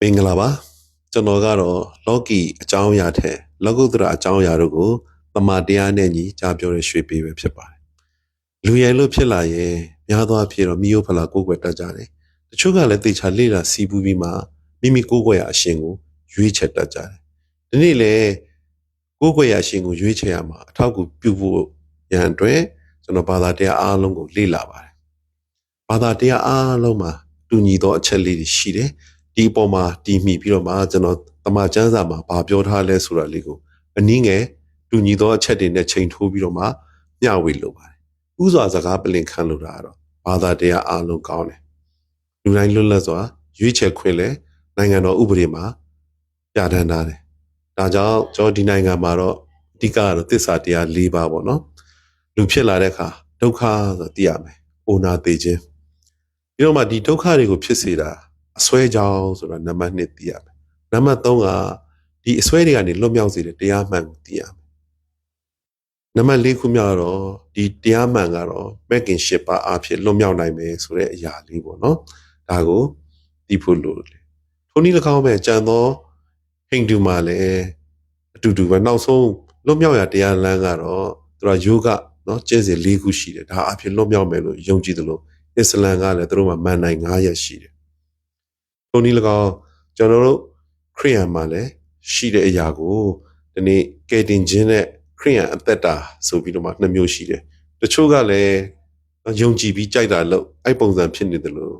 မင်္ဂလာပါကျွန်တော်ကတော့လောကီအကြောင်းအရာထက်လောကုတ္တရာအကြောင်းအရာတို့ကိုတမန်တရားနဲ့ညီကြားပြောတဲ့ရွှေပေးပဲဖြစ်ပါတယ်လူရည်လို့ဖြစ်လာရင်များသောအားဖြင့်တော့မိယိုဖလာကိုယ်ွယ်တတ်ကြတယ်တချို့ကလည်းတေချာလေ့လာစီးပူးပြီးမှမိမိကိုယ်ွယ်ရာအရှင်ကိုရွေးချယ်တတ်ကြတယ်ဒီနေ့လေကိုယ်ွယ်ရာအရှင်ကိုရွေးချယ်ရမှာအထောက်အကူပြုဖို့ရန်အတွက်ကျွန်တော်ဘာသာတရားအားလုံးကိုလေ့လာပါတယ်ဘာသာတရားအားလုံးမှာတူညီသောအချက်လေးတွေရှိတယ် ဒီအပေါ်မှာတည်မိပြီးတော့မှကျွန်တော်တမန်ကျမ်းစာမှာဘာပြောထားလဲဆိုတာလေးကိုအနည်းငယ်တူညီသောအချက်တွေနဲ့ချိန်ထိုးပြီးတော့မှမျှဝေလိုပါတယ်။ဥစွာစကားပလင်ခံလို့တာကတော့ဘာသာတရားအားလုံးကောင်းတယ်။လူတိုင်းလွတ်လပ်စွာရွေးချယ်ခွင့်လဲနိုင်ငံတော်ဥပဒေမှာပြဋ္ဌာန်းထားတယ်။ဒါကြောင့်ကျွန်တော်ဒီနိုင်ငံမှာတော့အဓိကကတော့သစ္စာတရား၄ပါးပေါ့နော်။လူဖြစ်လာတဲ့အခါဒုက္ခဆိုသိရမယ်။အိုနာသေးခြင်းပြီးတော့မှဒီဒုက္ခတွေကိုဖြစ်စေတာ အစွဲကြောင်းဆိုတာနံပါတ်1သိရမယ်။နံပါတ်3ကဒီအစွဲတွေကနေလွတ်မြောက်စေတဲ့တရားမှန်ကိုသိရမယ်။နံပါတ်4ခုမြောက်တော့ဒီတရားမှန်ကတော့မက်ကင်ရှစ်ပါအဖြစ်လွတ်မြောက်နိုင်မယ်ဆိုတဲ့အရာလေးပေါ့နော်။ဒါကိုသိဖို့လိုတယ်။ထိုနည်း၎င်းပဲကြံသောဟိန္ဒူမှာလည်းအတူတူပဲနောက်ဆုံးလွတ်မြောက်ရာတရားလမ်းကတော့သူကယောဂနော်ကျင့်စဉ်၄ခုရှိတယ်။ဒါအဖြစ်လွတ်မြောက်မယ်လို့ယုံကြည်တယ်လို့အစ္စလမ်ကလည်းသူတို့မှာမန်နိုင်9ရက်ရှိတယ်။ထို နည်း၎င်းကျွန်တော်တို့ခရိယန်မှာလည်းရှိတဲ့အရာကိုဒီနေ့ကယ်တင်ခြင်းနဲ့ခရိယန်အသက်တာဆိုပြီးတော့မှနှစ်မျိုးရှိတယ်။တချို့ကလည်းယုံကြည်ပြီးကြိုက်တာလို့အဲ့ပုံစံဖြစ်နေတယ်လို့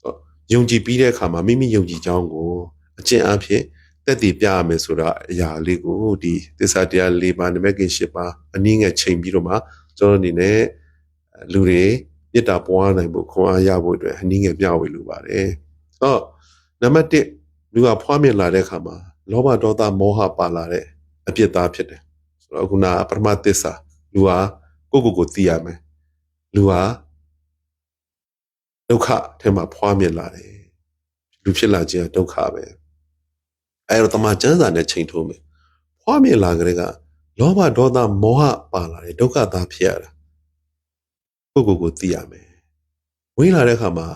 ဆိုတော့ယုံကြည်ပြီးတဲ့အခါမှာမိမိယုံကြည်ကြောင်းကိုအကျင့်အဖြစ်တက်တည်ပြရမယ်ဆိုတာအရာလေးကိုဒီသစ္စာတရား၄ပါးနမကင်၈ပါးအနည်းငယ်ချိန်ပြီးတော့မှကျွန်တော်အနေနဲ့လူတွေမေတ္တာပွားနိုင်ဖို့ခွန်အားရဖို့အတွက်အနည်းငယ်ပြဝေလိုပါတယ်။ဆိုတော့ နံပါတ်1လူကဖွားမြင်လာတဲ့အခါမှာလောဘဒေါသမောဟပါလာတဲ့အပြစ်သားဖြစ်တယ်။ဆိုတော့ခုနပထမသစ္စာလူဟာကိုယ့်ကိုယ်ကိုသိရမယ်။လူဟာဒုက္ခထဲမှာဖွားမြင်လာတယ်။လူဖြစ်လာခြင်းကဒုက္ခပဲ။အဲတော့တမန်ကျမ်းစာနဲ့ချိန်ထိုးမယ်။ဖွားမြင်လာကြတဲ့ကလောဘဒေါသမောဟပါလာတဲ့ဒုက္ခသားဖြစ်ရတာ။ကိုယ့်ကိုယ်ကိုသိရမယ်။ဝင်လာတဲ့အခါမှာ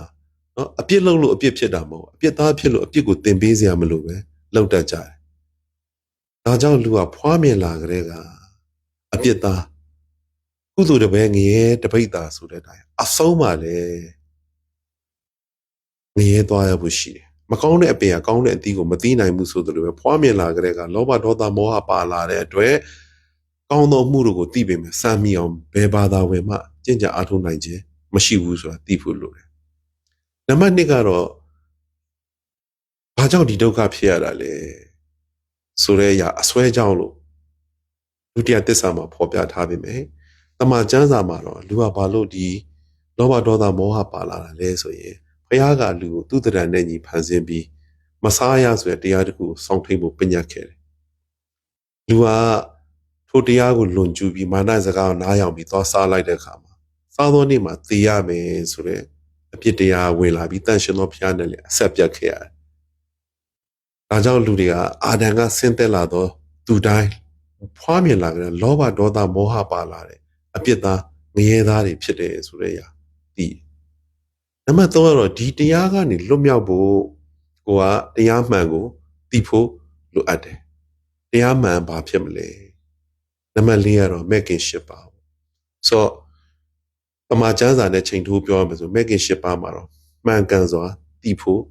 နော်အပြစ်လုပ်လို့အပြစ်ဖြစ်တာမဟုတ်အပြစ်သားဖြစ်လို့အပြစ်ကိုသင်ပေးစရာမလိုပဲလောက်တတ်ကြတယ်။ဒါကြောင့်လူကဖွားမြင်လာကြတဲ့ကအပြစ်သားကုသိုလ်တပည့်ငရဲတပိတ်သားဆိုတဲ့အတိုင်းအဆုံးပါလေငရဲသွားရဖို့ရှိတယ်။မကောင်းတဲ့အပင်ကကောင်းတဲ့အသီးကိုမသိနိုင်ဘူးဆိုသလိုပဲဖွားမြင်လာကြတဲ့ကလောဘဒေါသမောဟပါလာတဲ့အတွက်ကောင်းသောမှုတို့ကိုသိပေမဲ့စမ်းမိအောင်ဘယ်ဘာသာဝင်မှကြင်ကြအားထုတ်နိုင်ခြင်းမရှိဘူးဆိုတာသိဖို့လိုတယ် နံပါတ်2ကတော့ဘာကြောင့်ဒီဒုက္ခဖြစ်ရတာလဲဆိုတဲ့အရာအစွဲကြောင့်လို့ဒုတိယသစ္စာမှာဖော်ပြထားပေမဲ့တမန်ကျမ်းစာမှာတော့လူကဘာလို့ဒီလောဘဒေါသမောဟပါလာတာလဲဆိုရင်ဘုရားကလူကိုသူ့တရံနဲ့ညီဖန်ဆင်းပြီးမစားရဆိုတဲ့တရားတစ်ခုစောင့်ထိန်ဖို့ပညတ်ခဲ့တယ်လူကထိုတရားကိုလွန်ကျူးပြီးမာနစကားကိုနားယောင်ပြီးသွားစားလိုက်တဲ့အခါမှာစားသောနေ့မှာသေရမယ်ဆိုတဲ့ အပြစ်တရားဝင်လာပြီးတန်ရှင်သောဘုရားနဲ့လည်းအဆက်ပြတ်ခဲ့ရတယ်။ဒါကြောင့်လူတွေကအာဒံကဆင်းသက်လာသောသူတိုင်းဖွားမြင်လာကြတဲ့လောဘဒေါသမောဟပါလာတဲ့အပြစ်သားငရဲသားတွေဖြစ်တယ်ဆိုတဲ့အရာသိတယ်။နံပါတ်3ကတော့ဒီတရားကနေလွတ်မြောက်ဖို့ကိုကတရားမှန်ကိုသိဖို့လိုအပ်တယ်။တရားမှန်ဘာဖြစ်မလဲ။နံပါတ်4ကတော့မက်ကင်ရှစ်ပါ။ဆိုတော့ ပမာကျမ်းစာနဲ့ချိန်ထိုးပြောရမယ်ဆိုမက်ကင်ရှစ်ပါးမှာတော့မှန်ကန်စွာသိဖို့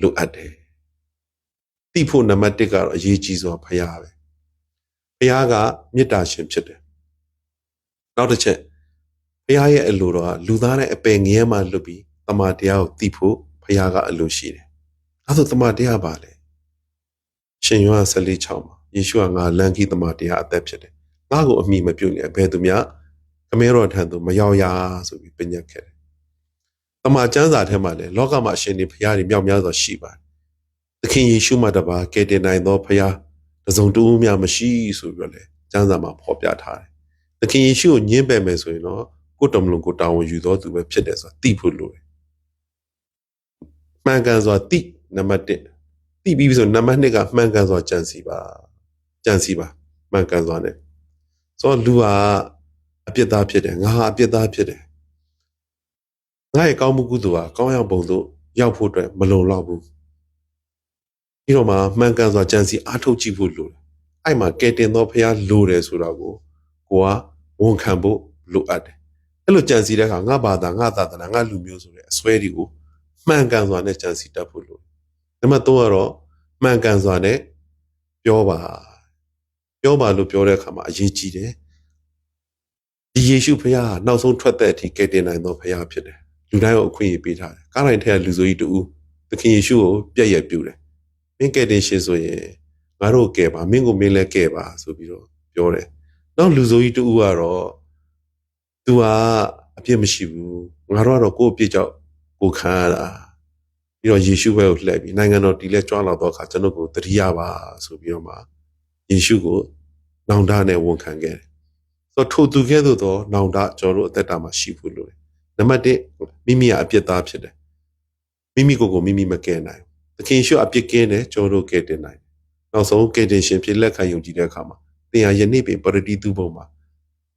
လိုအပ်တယ်။သိဖို့နံပါတ်1ကတော့အရေးကြီးစွာဖရားပဲ။ဖရားကမေတ္တာရှင်ဖြစ်တယ်။နောက်တစ်ချက်ဖရားရဲ့အလိုတော်ကလူသားနဲ့အပင်ငရဲမှလွတ်ပြီးတမန်တရားကိုသိဖို့ဖရားကအလိုရှိတယ်။အဲဆိုတမန်တရားပါလေ။ရှင်ယောဟန်14:6မှာယေရှုကငါလမ်းကြီးတမန်တရားအသက်ဖြစ်တယ်။ငါ့ကိုအမိမပြုတ်နေဘယ်သူများ ခမဲတော်ထံသို့မရောက်ရဆိုပြီးပညတ်ခဲ့တယ်။တမန်ကျမ်းစာထဲမှာလည်းလောကမှာရှင်နေဖရားတွေမြောက်များစွာရှိပါတယ်။သခင်ယေရှုမှတပါကယ်တင်နိုင်သောဖရားတစုံတဦးများမရှိဆိုပြီးတော့လေကျမ်းစာမှာဖော်ပြထားတယ်။သခင်ယေရှုကိုညှင်းပယ်မယ်ဆိုရင်တော့ကိုယ်တော်မလုံးကိုတာဝန်ယူသောသူပဲဖြစ်တယ်ဆိုတာသိဖို့လိုတယ်။မှန်ကန်စွာသိနံပါတ်1သိပြီးပြီဆိုနံပါတ်2ကမှန်ကန်စွာကြံစီပါကြံစီပါမှန်ကန်စွာနဲ့ဆိုတော့လူက အပြစ်သားဖြစ်တယ်ငါဟာအပြစ်သားဖြစ်တယ်ငါရဲ့ကောင်းမှုကုသိုလ်ဟာကောင်းရောက်ပုံသို့ရောက်ဖို့အတွက်မလုံလောက်ဘူးပြီးတော့မှမှန်ကန်စွာကြံစီအားထုတ်ကြည့်ဖို့လိုတယ်အဲ့မှာကဲတင်သောဖះလိုတယ်ဆိုတော့ကိုကိုကဝန်ခံဖို့လိုအပ်တယ်အဲ့လိုကြံစီတဲ့အခါငါဘာသာငါသာသနာငါလူမျိုးဆိုတဲ့အစွဲတွေကိုမှန်ကန်စွာနဲ့ကြံစီတတ်ဖို့လိုတယ်နံပါတ်3ကတော့မှန်ကန်စွာနဲ့ပြောပါပြောပါလို့ပြောတဲ့အခါမှာအရေးကြီးတယ် ဒီယေရှုဖះကနောက်ဆုံးထွက်တဲ့အထိကဲတင်နိုင်သောဖះဖြစ်တယ်လူတိုင်းကိုအခွင့်အရေးပေးထားတယ်ကားတိုင်းထက်ကလူဆိုကြီးတူသခင်ယေရှုကိုပြည့်ရပြူတယ်မင်းကဲတင်ရှင်ဆိုရင်ငါတို့ကဲပါမင်းကိုမင်းလည်းကဲပါဆိုပြီးတော့ပြောတယ်နောက်လူဆိုကြီးတူကတော့သူကအပြစ်မရှိဘူးငါတို့ကတော့ကိုယ့်အပြစ်ကြောင့်ကိုခံရတာပြီးတော့ယေရှုဘက်ကိုလှည့်ပြီးနိုင်ငံတော်တည်လဲကြွလာတော့အခါကျွန်တော်ကိုတတိယပါဆိုပြီးတော့မှယေရှုကိုနောင်တနဲ့ဝန်ခံခဲ့တယ် ဆိုတော့ထိုသူကဲ့သို့သောနောင်တကျွန်တော်တို့အသက်တာမှာရှိဖို့လိုတယ်နံပါတ်1မိမိကအပြစ်သားဖြစ်တယ်မိမိကိုယ်ကိုမိမိမကယ်နိုင်ဘူးသခင်ယေရှုအပြစ်ကင်းတယ်ကျွန်တော်တို့ကယ်တင်နိုင်တယ်နောက်ဆုံးကယ်တင်ရှင်ဖြစ်လက်ခံယုံကြည်တဲ့အခါမှာသင်ဟာယနေ့ပင်ပရတိသူဘုံမှာ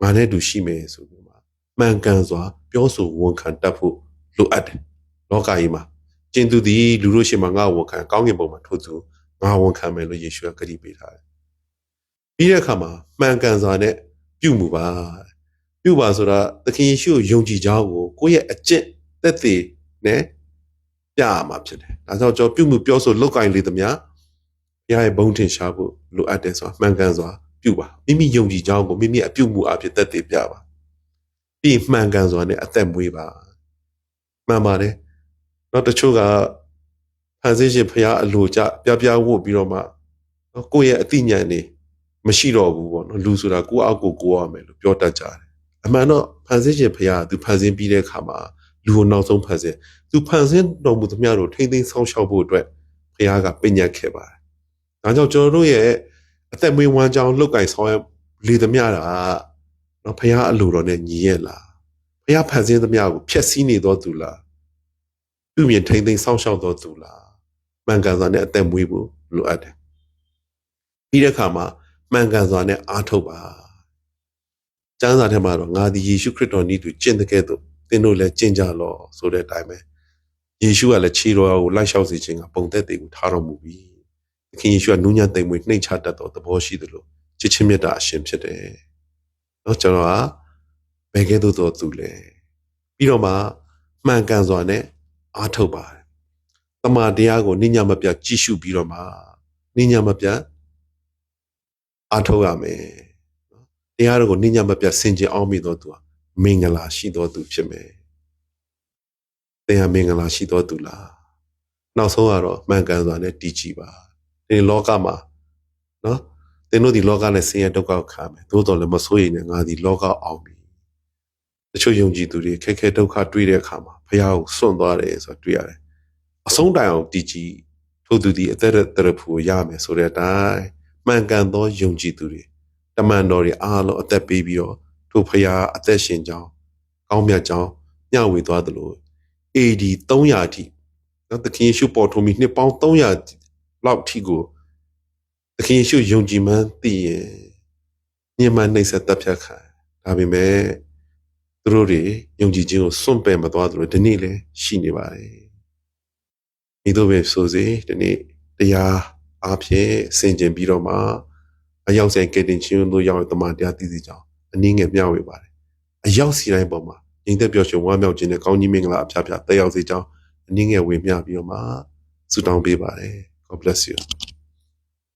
ငါနဲ့တူရှိမယ်ဆိုပြီးမှမှန်ကန်စွာ ပြောဆိုဝန်ခံတတ်ဖို့လိုအပ်တယ်လောကကြီးမှာကျင်သူသည်လူတို့ရှိမှငါဝန်ခံကောင်းကင်ဘုံမှာထို့သူငါဝန်ခံမယ်လို့ယေရှုကကတိပေးထားတယ်ပြီးတဲ့အခါမှာမှန်ကန်စွာနဲ့ ပြုမှုပါပြုပါဆိုတာသခင်ယေရှုကိုယုံကြည်ကြောင်းကိုကိုယ့်ရဲ့အကျင့်သက်သေနဲ့ပြရမှာဖြစ်တယ်ဒါကြောင့်ကျွန်တော်ပြုမှုပြောဆိုလောက်ကင်လေးသမျှဘုရားရဲ့ဘုန်းထင်ရှားဖို့လိုအပ်တယ်ဆိုတာမှန်ကန်စွာပြုပါမိမိယုံကြည်ကြောင်းကိုမိမိအပြုမှုအဖြစ်သက်သေပြပါပြီးမှန်ကန်စွာနဲ့အသက်မွေးပါမှန်ပါတယ်နောက်တချို့ကဖန်ဆင်းရှင်ဘုရားအလိုကြပြပြဝတ်ပြီးတော့မှနော်ကိုယ့်ရဲ့အသိဉာဏ်နေ မရှိတော့ဘူးပေါ့နော်လူဆိုတာကိုယ့်အောက်ကိုကိုယ်ရမယ်လို့ပြောတတ်ကြတယ်အမှန်တော့ဖန်ဆင်းရှင်ဘုရားကသူဖန်ဆင်းပြီးတဲ့အခါမှာလူကိုနောက်ဆုံးဖန်ဆင်းသူဖန်ဆင်းတော်မူသမျှတို့ထိမ့်သိမ်းဆောင်းရှောက်ဖို့အတွက်ဘုရားကပညတ်ခဲ့ပါတယ်ဒါကြောင့်ကျွန်တော်တို့ရဲ့အသက်မွေးဝမ်းကြောင်းလောက်ကင်ဆောင်ရလေသမျှတာနော်ဘုရားအလိုတော်နဲ့ညီရဲ့လားဘုရားဖန်ဆင်းသမျှကိုဖျက်ဆီးနေတော်သူလားပြုမြင်ထိမ့်သိမ်းဆောင်းရှောက်တော်သူလားမှန်ကန်စွာနဲ့အသက်မွေးဖို့လိုအပ်တယ်ပြီးတဲ့အခါမှာ မှန်ကန်စွာနဲ့အားထုတ်ပါကျမ်းစာထဲမှာတော့ငါသည်ယေရှုခရစ်တော်ဤသူကျင့်တဲ့ကဲ့သို့သင်တို့လည်းကျင့်ကြလော့ဆိုတဲ့အတိုင်းပဲယေရှုကလည်းခြေတော်ကိုလိုက်လျှောက်စေခြင်းကပုံသက်တွေကိုထားတော်မူပြီသခင်ယေရှုကနူးညံ့သိမ်မွေ့နှိမ့်ချတတ်သောသဘောရှိသလိုချစ်ချင်းမြတ်တာအရှင်ဖြစ်တယ်။နော်ကျွန်တော်ကဘယ်ကဲ့သို့သောသူလဲပြီးတော့မှမှန်ကန်စွာနဲ့အားထုတ်ပါတယ်။တမန်တရားကိုနိညာမပြတ်ကြည့်ရှုပြီးတော့မှနိညာမပြတ် အားထုတ်ရမယ်နော်တရားတော်ကိုနိညာမပြတ်ဆင်ခြင်အောင်မိသောသူဟာမင်္ဂလာရှိသောသူဖြစ်မယ်သင်ဟာမင်္ဂလာရှိသောသူလားနောက်ဆုံးကတော့မှန်ကန်စွာနဲ့တည်ကြည်ပါဒီလောကမှာနော်သင်တို့ဒီလောကနဲ့ဆင်းရဲဒုက္ခကိုခံမယ်သို့တော်လည်းမစိုးရိမ်နဲ့ငါဒီလောကအောင်ပြီတချို့ယုံကြည်သူတွေခက်ခဲဒုက္ခတွေ့တဲ့အခါမှာဘုရားကိုစွန့်သွားတယ်ဆိုတာတွေ့ရတယ်အဆုံးတိုင်အောင်တည်ကြည်ထို့သူဒီအသက်တရဖူကိုရမယ်ဆိုတဲ့အတိုင်း မှန်ကန်သောယုံကြည်သူတွေတမန်တော်တွေအားလုံးအသက်ပေးပြီးတော့ထို့ဖရာအသက်ရှင်ကြောင်းကောင်းမြတ်ကြောင်းညဝေသွားသလို AD 300အထိနော်သခင်ယေရှုပေါ်ထွန်းပြီးနှစ်ပေါင်း300လောက်အထိကိုသခင်ယေရှုယုံကြည်မှန်းသိရင်ညင်မှနှိမ့်ဆက်တပ်ဖြတ်ခံဒါပေမဲ့သူတို့တွေယုံကြည်ခြင်းကိုစွန့်ပယ်မသွားသလိုဒီနေ့လည်းရှိနေပါတယ်ဒီလိုပဲဆိုစေဒီနေ့တရား အားဖြင့်ဆင်ခြင်ပြီးတော့မှအရောက်ဆိုင်ကတင်ချင်းတို့ရောက်တဲ့တမန်တရားသိသိကြောင်းအနည်းငယ်မျှဝေပါတယ်အရောက်စီတိုင်းပေါ်မှာညီသက်ပြောရှင်ဝမ်းမြောက်ခြင်းနဲ့ကောင်းကြီးမင်္ဂလာအဖျားဖျားတက်ရောက်စေကြောင်းအနည်းငယ်ဝေမျှပြီးတော့မှဆုတောင်းပေးပါတယ် God bless you